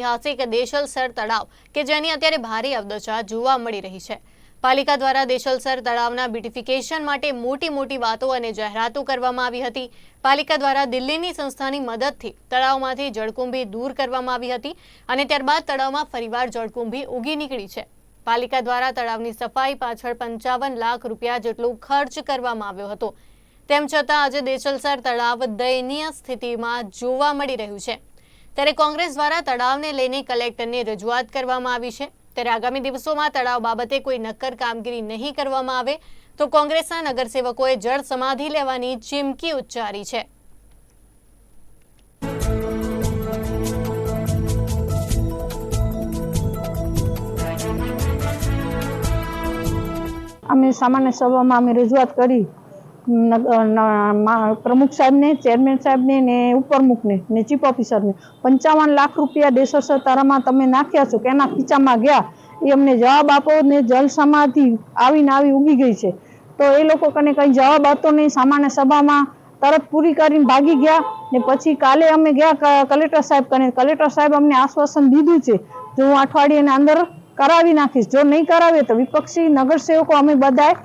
ઐતિહાસિક દેશલસર તળાવ કે જેની અત્યારે ભારે અવદશા જોવા મળી રહી છે. પાલિકા દ્વારા દેશલસર તળાવના બ્યુટિફિકેશન માટે મોટી મોટી વાતો અને જાહેરાતો કરવામાં આવી હતી. પાલિકા દ્વારા દિલ્હીની સંસ્થાની મદદથી તળાવમાંથી જળકુંભી દૂર કરવામાં આવી હતી અને ત્યારબાદ તળાવમાં ફરીવાર જળકુંભી ઉગી નીકળી છે. પાલિકા દ્વારા તળાવની સફાઈ પાછળ પંચાવન લાખ રૂપિયા જેટલો ખર્ચ કરવામાં આવ્યો હતો. તેમ છતાં આજે દેશલસર તળાવ દયનીય સ્થિતિમાં જોવા મળી રહ્યું છે. ત્યારે કોંગ્રેસ દ્વારા તળાવને લઈને કલેક્ટરને રજૂઆત કરવામાં આવી છે. ત્યારે આગામી દિવસોમાં તળાવ બાબતે કોઈ નક્કર કામગીરી નહીં કરવામાં આવે તો કોંગ્રેસના નગરસેવકોએ જળ સમાધિ લેવાની ચીમકી ઉચ્ચારી છે. અમે સામાન્ય સભામાં અમે રજૂઆત કરી પ્રમુખ સાહેબને, ચેરમેન સાહેબને ને ઉપરમુખને ને ચીફ ઓફિસરને. પંચાવન લાખ રૂપિયા દેશોસર તારામાં તમે નાખ્યા છો, કે એના ખીચામાં ગયા? એ અમને જવાબ આપો ને જલસામાંથી આવીને આવી ઉગી ગઈ છે. તો એ લોકો કને કંઈ જવાબ આપતો નહીં, સામાન્ય સભામાં તરત પૂરી કરીને ભાગી ગયા ને પછી કાલે અમે ગયા કલેક્ટર સાહેબ કને. કલેક્ટર સાહેબ અમને આશ્વાસન દીધું છે, જો હું અઠવાડિયાની અંદર કરાવી નાખીશ. જો નહીં કરાવે તો વિપક્ષી નગરસેવકો અમે બધાય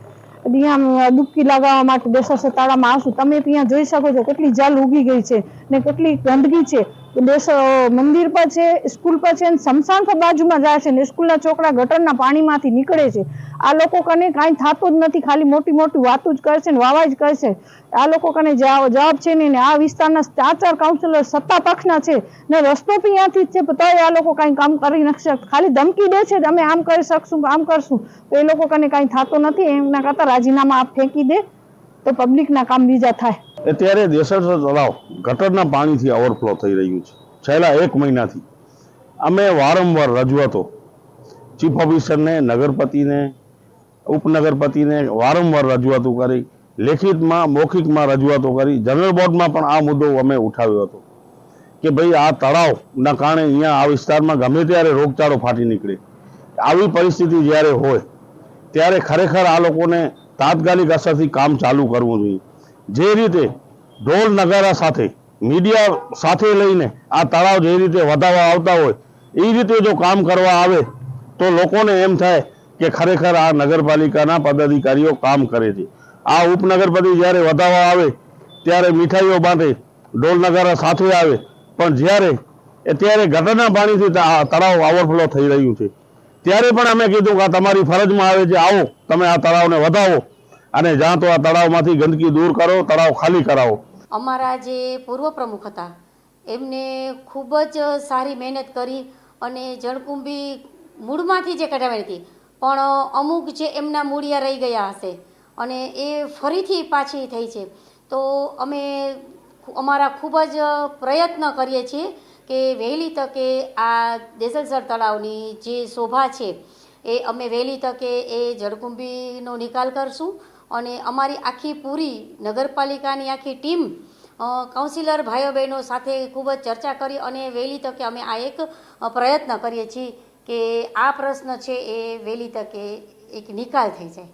અહીંયા ડૂબકી લગાવવા માટે દેશો તળાવમાં આવશું તમે ત્યાં જોઈ શકો છો કેટલી જલ ઉગી ગઈ છે ને કેટલી ગંદકી છે. મંદિર પર છે, સ્કૂલ પર છે ને સ્મશાન પર બાજુમાં જાય છે ને સ્કૂલના છોકરા ગટરના પાણીમાંથી નીકળે છે. આ લોકો કને કાંઈ થતું જ નથી, ખાલી મોટી મોટી વાતો જ કરે છે ને વાવા જ કરે આ લોકો કને જવાબ છે ને આ વિસ્તારના ચાર ચાર કાઉન્સિલર સત્તા પક્ષના છે ને રસ્તો પણ ત્યાંથી જ છે તોય આ લોકો કાંઈ કામ કરી નથી શકતા ખાલી ધમકી દે છે અમે આમ કરી શકશું, આમ કરશું. તો એ લોકો કને કાંઈ થતું નથી, એમના કરતાં રાજીનામા આપ ફેંકી દે. તો પબ્લિકના કામ બીજા થાય. અત્યારે દેસરસર તળાવ ગટરના પાણીથી ઓવરફ્લો થઈ રહ્યું છે. છેલ્લા એક મહિનાથી. અમે વારંવાર રજૂઆતો ચીફ ઓફિસરને નગરપતિને, ઉપનગરપતિને વારંવાર રજૂઆતો કરી, લેખિતમાં, મૌખિકમાં રજૂઆતો કરી જનરલ બોર્ડમાં પણ આ મુદ્દો અમે ઉઠાવ્યો હતો કે ભાઈ આ તળાવના કારણે અહીંયા આ વિસ્તારમાં ગમે ત્યારે રોગચાળો ફાટી નીકળે. આવી પરિસ્થિતિ જ્યારે હોય, ત્યારે ખરેખર આ લોકોને તાત્કાલિક અસરથી કામ ચાલુ કરવું જોઈએ. જે રીતે ઢોલ નગારા સાથે, મીડિયા સાથે લઈને આ તળાવ જે રીતે વધારવા આવતા હોય એ રીતે જો કામ કરવા આવે, તો લોકોને એમ થાય કે ખરેખર આ નગરપાલિકાના પદાધિકારીઓ કામ કરે છે. આ ઉપનગરપતિ જ્યારે વધારવા આવે, ત્યારે મીઠાઈઓ બાંધે, ઢોલ નગારા સાથે આવે, પણ જ્યારે ત્યારે ગટરના પાણીથી તળાવ ઓવરફ્લો થઈ રહ્યું છે. ત્યારે પણ અમે કીધું કે આ તમારી ફરજમાં આવે છે, આવો, તમે આ તળાવને વધાવો અને જ્યાં તો આ તળાવમાંથી ગંદકી દૂર કરો, તળાવ ખાલી કરાવો. અમારા જે પૂર્વ પ્રમુખ હતા, એમને ખૂબ જ સારી મહેનત કરી અને જળકુંભી મૂળમાંથી જે કઢાવી હતી, પણ અમુક જે એમના મૂળિયા રહી ગયા હશે અને એ ફરીથી પાછી થઈ છે. તો અમે અમારા ખૂબ જ પ્રયત્ન કરીએ છીએ કે વહેલી તકે આ દેસલસર તળાવની જે શોભા છે, એ અમે વહેલી તકે એ જળકુંભીનો નિકાલ કરશું અને અમારી આખી પૂરી નગરપાલિકાની આખી ટીમ કાઉન્સિલર ભાઈઓ બહેનો સાથે ખૂબ જ ચર્ચા કરી અને વહેલી તકે અમે આ એક પ્રયત્ન કરીએ છીએ કે આ પ્રશ્ન છે એ વહેલી તકે એક નિકાલ થઈ જાય.